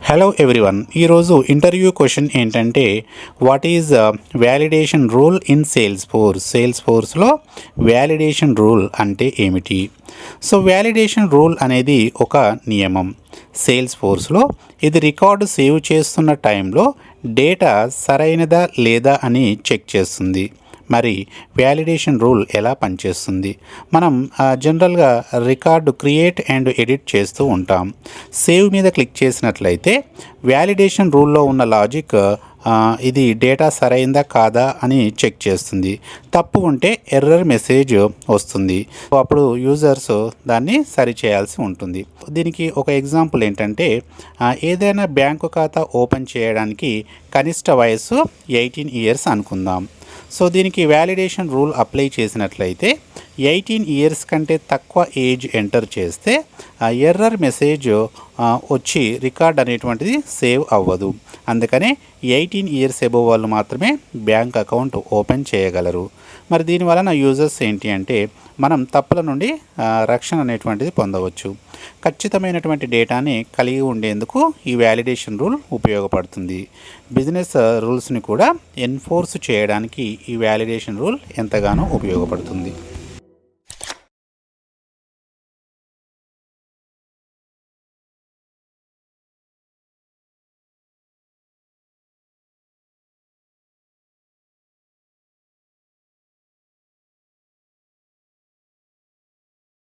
Hello everyone ఈరోజు interview question ఏంటంటే what is validation rule in salesforce sales ఫోర్స్లో validation rule అంటే ఏమిటి? సో వ్యాలిడేషన్ రూల్ అనేది ఒక నియమం. సేల్స్ ఫోర్స్లో ఇది రికార్డు సేవ్ చేస్తున్న టైంలో డేటా సరైనదా లేదా అని చెక్ చేస్తుంది. మరి వ్యాలిడేషన్ రూల్ ఎలా పనిచేస్తుంది? మనం జనరల్గా రికార్డు క్రియేట్ అండ్ ఎడిట్ చేస్తూ ఉంటాం. సేవ్ మీద క్లిక్ చేసినట్లయితే వ్యాలిడేషన్ రూల్లో ఉన్న లాజిక్ ఇది డేటా సరైందా కాదా అని చెక్ చేస్తుంది. తప్పు ఉంటే ఎర్రర్ మెసేజ్ వస్తుంది. అప్పుడు యూజర్స్ దాన్ని సరిచేయాల్సి ఉంటుంది. దీనికి ఒక ఎగ్జాంపుల్ ఏంటంటే ఏదైనా బ్యాంకు ఖాతా ఓపెన్ చేయడానికి కనిష్ట వయస్సు ఎయిటీన్ ఇయర్స్ అనుకుందాం. సో దీనికి వ్యాలిడేషన్ రూల్ అప్లై చేసినట్లయితే ఎయిటీన్ ఇయర్స్ కంటే తక్కువ ఏజ్ ఎంటర్ చేస్తే ఆ ఎర్రర్ మెసేజ్ వచ్చి రికార్డ్ అనేటువంటిది సేవ్ అవ్వదు. అందుకనే ఎయిటీన్ ఇయర్స్ ఎబోవ్ వాళ్ళు మాత్రమే బ్యాంక్ అకౌంట్ ఓపెన్ చేయగలరు. మరి దీని వలన యూజర్స్ ఏంటి అంటే మనం తప్పుల నుండి రక్షణ అనేటువంటిది పొందవచ్చు. ఖచ్చితమైనటువంటి డేటాని కలిగి ఉండేందుకు ఈ వ్యాలిడేషన్ రూల్ ఉపయోగపడుతుంది. బిజినెస్ రూల్స్ని కూడా ఎన్ఫోర్స్ చేయడానికి ఈ వ్యాలిడేషన్ రూల్ ఎంతగానో ఉపయోగపడుతుంది.